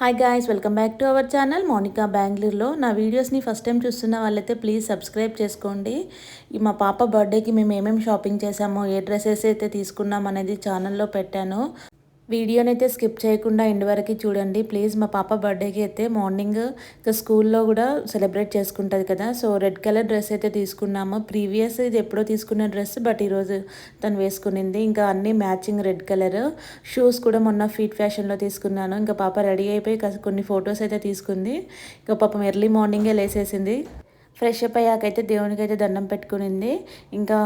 Hi guys welcome back to our channel Monika బెంగళూరులో నా వీడియోస్ని ఫస్ట్ టైం చూస్తున్న వాళ్ళైతే ప్లీజ్ సబ్స్క్రైబ్ చేసుకోండి. మా పాప బర్త్డేకి మేము ఏమేమి షాపింగ్ చేసామో ఏ డ్రెస్సెస్ అయితే తీసుకున్నాం అనేది ఛానల్లో పెట్టాను. వీడియోని అయితే స్కిప్ చేయకుండా ఇంటి వరకు చూడండి. ప్లీజ్ మా పాప బర్త్డేకి అయితే మార్నింగ్ స్కూల్లో కూడా సెలబ్రేట్ చేసుకుంటుంది కదా. సో రెడ్ కలర్ డ్రెస్ అయితే తీసుకున్నాము. ప్రీవియస్ ఇది ఎప్పుడో తీసుకున్న డ్రెస్ బట్ ఈరోజు తను వేసుకునింది. ఇంకా అన్నీ మ్యాచింగ్ రెడ్ కలర్. షూస్ కూడా మొన్న ఫీట్ ఫ్యాషన్లో తీసుకున్నాను. ఇంకా పాప రెడీ అయిపోయి కొన్ని ఫొటోస్ అయితే తీసుకుంది. ఇంకా పాపం ఎర్లీ మార్నింగే లేసేసింది. ఫ్రెష్ అప్ అయ్యాకైతే దేవునికి అయితే దండం పెట్టుకునింది. ఇంకా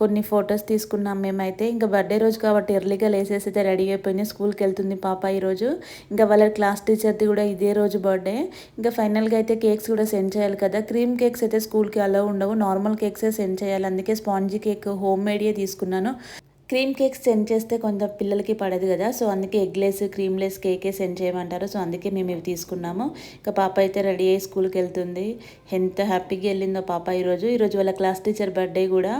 కొన్ని ఫొటోస్ తీసుకున్నాం మేమైతే. ఇంకా బర్త్డే రోజు కాబట్టి ఎర్లీగా లేసేసి అయితే రెడీ అయిపోయింది స్కూల్కి వెళ్తుంది పాప ఈరోజు. ఇంకా వాళ్ళ క్లాస్ టీచర్ది కూడా ఇదే రోజు బర్త్డే. ఇంకా ఫైనల్గా అయితే కేక్స్ కూడా సెండ్ చేయాలి కదా. క్రీమ్ కేక్స్ అయితే స్కూల్కి అలా ఉండవు. నార్మల్ కేక్సే సెండ్ చేయాలి. అందుకే స్పాంజీ కేక్ హోమ్ మేడే తీసుకున్నాను. క్రీమ్ కేక్ సెండ్ చేస్తే కొంత పిల్లలకి పడదు కదా సో అందుకే ఎగ్లెస్ క్రీమ్లెస్ కేకే సెండ్ చేయమంటారు. సో అందుకే మేము ఇవి తీసుకున్నాము. ఇంకా పాప అయితే రెడీ అయ్యి స్కూల్కి వెళ్తుంది. ఎంత హ్యాపీగా వెళ్ళిందో పాప ఈరోజు. ఈరోజు వాళ్ళ క్లాస్ టీచర్ బర్త్డే కూడా.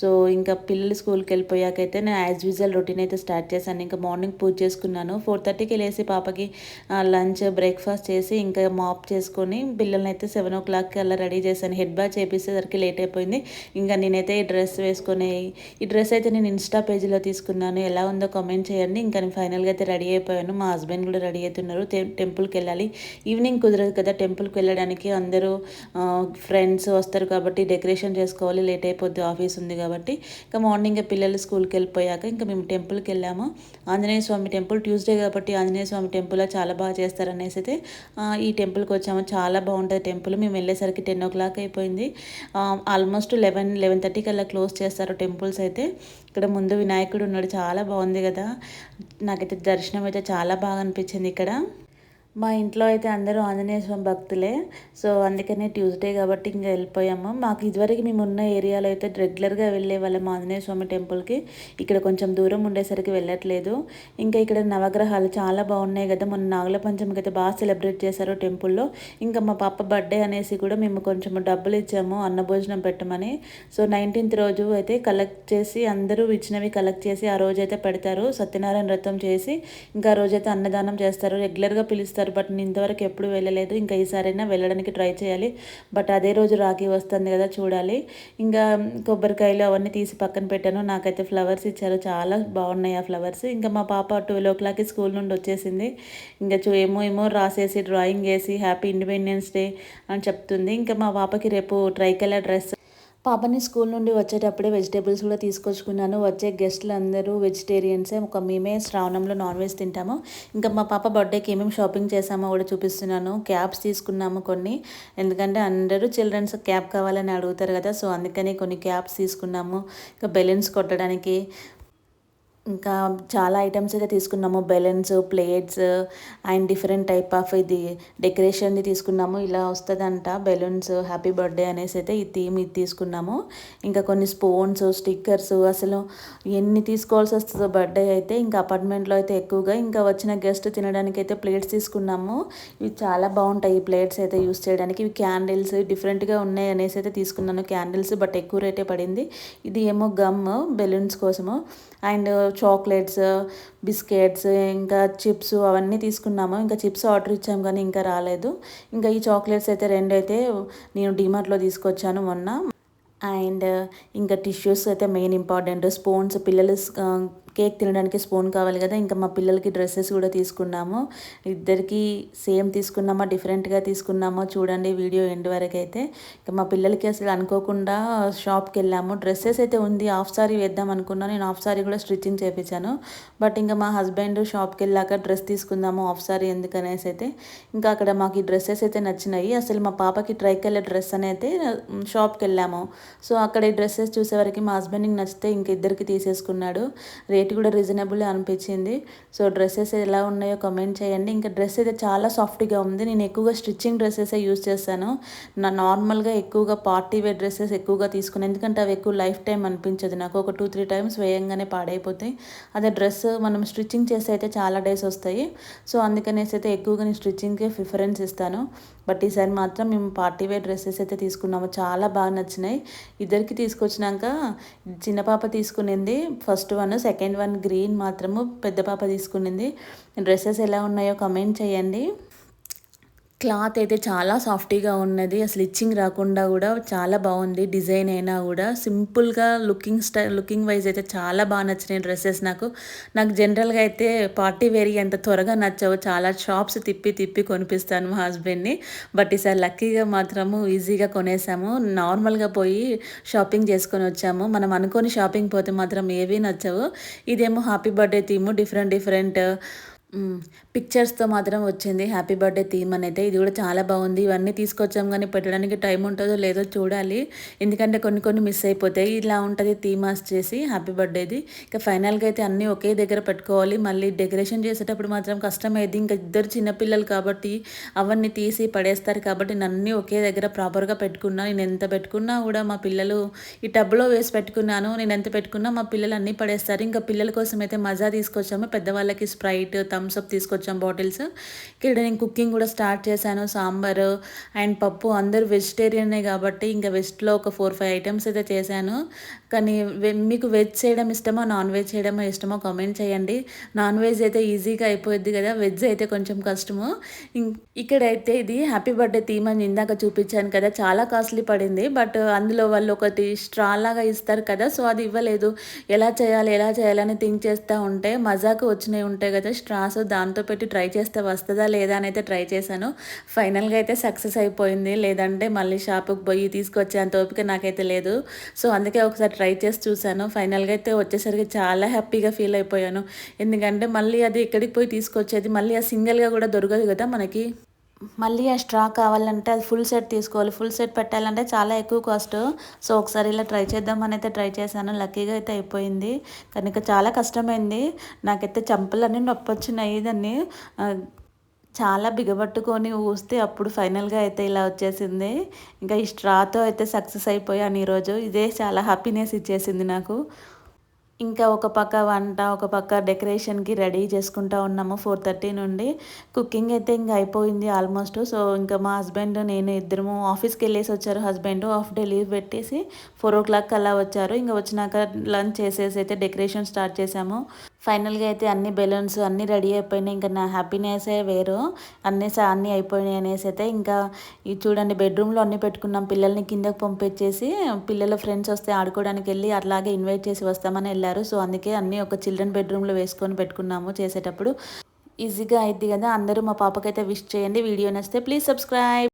సో ఇంకా పిల్లలు స్కూల్కి వెళ్ళిపోయాకైతే నేను యాజ్ యూజువల్ రొటీన్ అయితే స్టార్ట్ చేశాను. ఇంకా మార్నింగ్ పూజ చేసుకున్నాను. ఫోర్ థర్టీకి వెళ్ళేసి పాపకి లంచ్ బ్రేక్ఫాస్ట్ చేసి ఇంకా మాప్ చేసుకొని పిల్లల్ని అయితే సెవెన్ ఓ క్లాక్కి అలా రెడీ చేశాను. హెడ్ బాత్ చేపిస్తేసరికి లేట్ అయిపోయింది. ఇంకా నేనైతే ఈ డ్రెస్ వేసుకొని ఈ డ్రెస్ అయితే నేను ఇన్స్టా పేజీలో తీసుకున్నాను. ఎలా ఉందో కామెంట్ చేయండి. ఇంకా నేను ఫైనల్గా అయితే రెడీ అయిపోయాను. మా హస్బెండ్ కూడా రెడీ అవుతున్నారు. టెంపుల్కి వెళ్ళాలి. ఈవినింగ్ కుదరదు కదా. టెంపుల్కి వెళ్ళడానికి అందరూ ఫ్రెండ్స్ వస్తారు కాబట్టి డెకరేషన్ చేసుకోవాలి. లేట్ అయిపోద్ది. ఆఫీస్ ఉంది కాబట్టి. ఇంకా మార్నింగ్ పిల్లలు స్కూల్కి వెళ్ళిపోయాక ఇంకా మేము టెంపుల్కి వెళ్ళాము. ఆంజనేయ స్వామి టెంపుల్ ట్యూస్డే కాబట్టి ఆంజనేయ స్వామి టెంపుల్ చాలా బాగా చేస్తారనేసి అయితే ఈ టెంపుల్కి వచ్చాము. చాలా బాగుంటుంది టెంపుల్ మేము వెళ్ళేసరికి టెన్ ఓ క్లాక్ అయిపోయింది ఆల్మోస్ట్ లెవెన్ లెవెన్ థర్టీకి అలా క్లోజ్ చేస్తారు టెంపుల్స్ అయితే. ఇక్కడ ముందు వినాయకుడు ఉన్నాడు చాలా బాగుంది కదా. నాకైతే దర్శనం అయితే చాలా బాగా అనిపించింది ఇక్కడ. మా ఇంట్లో అయితే అందరూ ఆంజనేయ స్వామి భక్తులే. సో అందుకనే ట్యూస్డే కాబట్టి ఇంకా వెళ్ళిపోయాము. మాకు ఇదివరకు మేము ఉన్న ఏరియాలో అయితే రెగ్యులర్గా వెళ్ళే వాళ్ళం ఆంజనేయ స్వామి టెంపుల్కి. ఇక్కడ కొంచెం దూరం ఉండేసరికి వెళ్ళట్లేదు. ఇంకా ఇక్కడ నవగ్రహాలు చాలా బాగున్నాయి కదా. మొన్న నాగుల పంచమికి అయితే బాగా సెలబ్రేట్ చేశారు టెంపుల్లో. ఇంకా మా పాప బర్త్డే అనేసి కూడా మేము కొంచెం డబ్బులు ఇచ్చాము అన్నభోజనం పెట్టమని. సో నైన్టీన్త్ రోజు అయితే కలెక్ట్ చేసి అందరూ ఇచ్చినవి కలెక్ట్ చేసి ఆ రోజైతే పెడతారు. సత్యనారాయణ వ్రతం చేసి ఇంకా ఆ రోజైతే అన్నదానం చేస్తారు. రెగ్యులర్గా పిలుస్తారు. వెళ్ళారు బట్ నేను ఇంతవరకు ఎప్పుడు వెళ్ళలేదు. ఇంకా ఈసారైనా వెళ్ళడానికి ట్రై చేయాలి. బట్ అదే రోజు రాఖీ వస్తుంది కదా చూడాలి. ఇంకా కొబ్బరికాయలు అవన్నీ తీసి పక్కన పెట్టాను. నాకైతే ఫ్లవర్స్ ఇచ్చారు. చాలా బాగున్నాయి ఆ ఫ్లవర్స్. ఇంకా మా పాప ట్వెల్వ్ ఓ క్లాక్కి స్కూల్ నుండి వచ్చేసింది. ఇంకా చూ ఏమో ఏమో రాసేసి డ్రాయింగ్ వేసి హ్యాపీ ఇండిపెండెన్స్ డే అని చెప్తుంది. ఇంకా మా పాపకి రేపు ట్రై డ్రెస్ పాపని స్కూల్ నుండి వచ్చేటప్పుడే వెజిటేబుల్స్ కూడా తీసుకొచ్చుకున్నాను. వచ్చే గెస్ట్లు అందరూ వెజిటేరియన్సే. ఒక మేమే శ్రావణంలో నాన్ వెజ్ తింటాము. ఇంకా మా పాప బర్త్డేకి ఏమేమి షాపింగ్ చేసామో కూడా చూపిస్తున్నాను. క్యాబ్స్ తీసుకున్నాము కొన్ని. ఎందుకంటే అందరూ చిల్డ్రన్స్ క్యాబ్ కావాలని అడుగుతారు కదా. సో అందుకని కొన్ని క్యాబ్స్ తీసుకున్నాము. ఇంకా బెలూన్స్ కొట్టడానికి ఇంకా చాలా ఐటమ్స్ అయితే తీసుకున్నాము. Balloons plates and different type of ఇది డెకరేషన్ది తీసుకున్నాము. ఇలా వస్తుందంట. బెలూన్స్ హ్యాపీ బర్త్డే అనేసి అయితే ఈ థీమ్ ఇది తీసుకున్నాము. ఇంకా కొన్ని స్పూన్స్ స్టిక్కర్స్ అసలు ఎన్ని తీసుకోవాల్సి వస్తుందో బర్త్డే అయితే ఇంకా అపార్ట్మెంట్లో అయితే ఎక్కువగా ఇంకా వచ్చిన గెస్ట్ తినడానికి అయితే ప్లేట్స్ తీసుకున్నాము. ఇవి చాలా బాగుంటాయి ఈ ప్లేట్స్ అయితే యూస్ చేయడానికి. ఇవి క్యాండిల్స్ డిఫరెంట్గా ఉన్నాయి అనేసి అయితే తీసుకున్నాను. క్యాండిల్స్ బట్ ఎక్కువ రేటే పడింది. ఇది ఏమో గమ్ బెలూన్స్ కోసము. అండ్ చాక్లెట్స్ బిస్కెట్స్ ఇంకా చిప్స్ అవన్నీ తీసుకున్నాము. ఇంకా చిప్స్ ఆర్డర్ ఇచ్చాము కానీ ఇంకా రాలేదు. ఇంకా ఈ చాక్లెట్స్ అయితే రెండు అయితే నేను డిమార్ట్లో తీసుకొచ్చాను మొన్న. అండ్ ఇంకా టిష్యూస్ అయితే మెయిన్ ఇంపార్టెంట్. స్పూన్స్ పిల్లలు కేక్ తినడానికి స్పూన్ కావాలి కదా ఇంకా మా పిల్లలకి డ్రెస్సెస్ కూడా తీసుకున్నాము. ఇద్దరికి సేమ్ తీసుకున్నామా డిఫరెంట్గా తీసుకున్నామో చూడండి వీడియో ఎండ్ వరకు అయితే. ఇంకా మా పిల్లలకి అసలు అనుకోకుండా షాప్కి వెళ్ళాము. డ్రెస్సెస్ అయితే ఉంది హాఫ్ సారీ వేద్దాం అనుకున్నాను నేను హాఫ్ సారీ కూడా స్టిచ్చింగ్ చేయించాను బట్ ఇంకా మా హస్బెండ్ షాప్కి వెళ్ళాక డ్రెస్ తీసుకుందాము హాఫ్ సారీ ఎందుకనేసి అయితే. ఇంకా అక్కడ మాకు ఈ డ్రెస్సెస్ అయితే నచ్చినాయి. అసలు మా పాపకి ట్రై వెళ్ళే డ్రెస్ అని అయితే షాప్కి వెళ్ళాము. సో అక్కడ ఈ డ్రెస్సెస్ చూసేవరకు మా హస్బెండ్కి నచ్చితే ఇంక ఇద్దరికి తీసేసుకున్నాడు. రేట్ కూడా రీజనబుల్ అనిపించింది. సో డ్రెస్సెస్ ఎలా ఉన్నాయో కమెంట్ చేయండి. ఇంకా డ్రెస్ అయితే చాలా సాఫ్ట్గా ఉంది. నేను ఎక్కువగా స్టిచ్చింగ్ డ్రెస్సెస్ యూస్ చేస్తాను నా నార్మల్గా ఎక్కువగా పార్టీ వేర్ డ్రెస్సెస్ ఎక్కువగా తీసుకుని ఎందుకంటే అవి ఎక్కువ లైఫ్ టైం అనిపించదు. నాకు ఒక టూ త్రీ టైమ్స్ వేయంగానే పాడైపోతాయి. అదే డ్రెస్ మనం స్టిచ్చింగ్ చేస్తే అయితే చాలా డేస్ వస్తాయి. సో అందుకనేసి అయితే ఎక్కువగా నేను స్టిచ్చింగ్కే ప్రిఫరెన్స్ ఇస్తాను. బట్ ఈసారి మాత్రం మేము పార్టీ వేర్ డ్రెస్సెస్ అయితే తీసుకున్నాము. చాలా బాగా నచ్చినాయి. ఇద్దరికి తీసుకొచ్చినాక చిన్న పాప తీసుకునింది. First one second one green మాత్రము పెద్ద పాప తీసుకునింది. డ్రెస్సెస్ ఎలా ఉన్నాయో కమెంట్ చేయండి. క్లాత్ అయితే చాలా సాఫ్టీగా ఉన్నది. అసలు ఇచ్చింగ్ రాకుండా కూడా చాలా బాగుంది. డిజైన్ అయినా కూడా సింపుల్గా లుకింగ్ స్టైల్ లుకింగ్ వైజ్ అయితే చాలా బాగా నచ్చినాయి డ్రెస్సెస్ నాకు. నాకు జనరల్గా అయితే పార్టీ వేర్ అంత త్వరగా నచ్చవు చాలా షాప్స్ తిప్పి తిప్పి కొనిపిస్తాను మా హస్బెండ్ని. బట్ ఈసారి లక్కీగా మాత్రము ఈజీగా కొనేసాము. నార్మల్గా పోయి షాపింగ్ చేసుకొని వచ్చాము. మనం అనుకొని షాపింగ్ పోతే మాత్రం ఏవీ నచ్చవు. ఇదేమో happy birthday theme. Different different పిక్చర్స్తో మాత్రం వచ్చింది. హ్యాపీ బర్త్డే థీమ్ అని అయితే ఇది కూడా చాలా బాగుంది. ఇవన్నీ తీసుకొచ్చాం కానీ పెట్టడానికి టైం ఉంటుందో లేదో చూడాలి. ఎందుకంటే కొన్ని కొన్ని మిస్ అయిపోతాయి. ఇలా ఉంటుంది థీమ్ చేసి హ్యాపీ బర్త్డేది ఇంకా ఫైనల్గా అయితే అన్నీ ఒకే దగ్గర పెట్టుకోవాలి. మళ్ళీ డెకరేషన్ చేసేటప్పుడు మాత్రం కష్టమైంది. ఇంకా ఇద్దరు చిన్నపిల్లలు కాబట్టి అవన్నీ తీసి పడేస్తారు కాబట్టి నన్నీ ఒకే దగ్గర ప్రాపర్గా పెట్టుకున్నా. నేను ఎంత పెట్టుకున్నా కూడా మా పిల్లలు ఈ టబ్లో వేసి పెట్టుకున్నాను. నేను ఎంత పెట్టుకున్నా మా పిల్లలు అన్నీ పడేస్తారు. ఇంకా పిల్లల కోసం అయితే మజా తీసుకొచ్చాము. పెద్దవాళ్ళకి స్ప్రైట్ థమ్స్ అప్ తీసుకొచ్చాం బాటిల్స్ ఇక్కడ నేను కుకింగ్ కూడా స్టార్ట్ చేశాను. సాంబార్ అండ్ పప్పు అందరూ వెజిటేరియనే కాబట్టి ఇంకా వెజ్లో ఒక ఫోర్ ఫైవ్ ఐటమ్స్ అయితే చేశాను. కానీ మీకు వెజ్ చేయడం ఇష్టమో నాన్ వెజ్ చేయడమో ఇష్టమో కామెంట్ చేయండి. నాన్ వెజ్ అయితే ఈజీగా అయిపోయింది కదా వెజ్ అయితే కొంచెం కష్టము. ఇక్కడైతే ఇది హ్యాపీ బర్త్డే థీమ్ అని ఇందాక చూపించాను కదా చాలా కాస్ట్లీ పడింది. బట్ అందులో వాళ్ళు ఒకటి స్ట్రా లాగా ఇస్తారు కదా సో అది ఇవ్వలేదు. ఎలా చేయాలి ఎలా చేయాలని థింక్ చేస్తూ ఉంటే మజాకు వచ్చినవి ఉంటాయి కదా స్ట్రాస్ సో దాంతో పెట్టి ట్రై చేస్తే వస్తుందా లేదా అని అయితే ట్రై చేశాను. ఫైనల్గా అయితే సక్సెస్ అయిపోయింది. లేదంటే మళ్ళీ షాపుకి పోయి తీసుకొచ్చేంత ఓపిక నాకైతే లేదు. సో అందుకే ఒకసారి ట్రై చేసి చూశాను. ఫైనల్గా అయితే వచ్చేసరికి చాలా హ్యాపీగా ఫీల్ అయిపోయాను. ఎందుకంటే మళ్ళీ అది ఎక్కడికి పోయి తీసుకొచ్చేది మళ్ళీ ఆ సింగిల్గా కూడా దొరకదు కదా మనకి. మళ్ళీ ఆ స్ట్రా కావాలంటే అది ఫుల్ సెట్ తీసుకోవాలి. ఫుల్ సెట్ పెట్టాలంటే చాలా ఎక్కువ కాస్ట్. సో ఒకసారి ఇలా ట్రై చేద్దామని అయితే ట్రై చేశాను. లక్కీగా అయితే అయిపోయింది. కనుక చాలా కష్టమైంది. నాకైతే చంపలన్నీ నొప్పి వచ్చినాయి దాన్ని చాలా బిగబట్టుకొని ఊస్తే అప్పుడు ఫైనల్గా అయితే ఇలా వచ్చేసింది. ఇంకా ఈ స్ట్రాతో అయితే సక్సెస్ అయిపోయాను ఈరోజు. ఇదే చాలా హ్యాపీనెస్ ఇచ్చేసింది నాకు. ఇంకా ఒక పక్క వంట ఒక పక్క డెకరేషన్కి రెడీ చేసుకుంటా ఉన్నాము ఫోర్ థర్టీ నుండి. కుకింగ్ అయితే ఇంకా అయిపోయింది ఆల్మోస్ట్. సో ఇంకా మా హస్బెండ్ నేను ఇద్దరము ఆఫీస్కి వెళ్ళేసి వచ్చారు. హస్బెండ్ హాఫ్ డే లీవ్ పెట్టేసి ఫోర్ ఓ క్లాక్ అలా వచ్చారు. ఇంకా వచ్చినాక లంచ్ చేసేసి అయితే డెకరేషన్ స్టార్ట్ చేసాము. ఫైనల్గా అయితే అన్ని బెలూన్స్ అన్నీ రెడీ అయిపోయినాయి. ఇంకా నా హ్యాపీనెసే వేరు. అన్నీ అన్నీ అయిపోయినాయి అనేసి అయితే ఇంకా చూడండి బెడ్రూమ్లో అన్నీ పెట్టుకున్నాం. పిల్లల్ని కిందకు పంపించేసి పిల్లల ఫ్రెండ్స్ వస్తే ఆడుకోవడానికి వెళ్ళి అట్లాగే ఇన్వైట్ చేసి వస్తామని వెళ్ళారు. సో అందుకే అన్నీ ఒక చిల్డ్రన్ బెడ్రూమ్లో వేసుకొని పెట్టుకున్నాము చేసేటప్పుడు. ఈజీగా అయింది కదా. అందరూ మా పాపకైతే విష్ చేయండి. వీడియో నచ్చితే ప్లీజ్ సబ్స్క్రైబ్.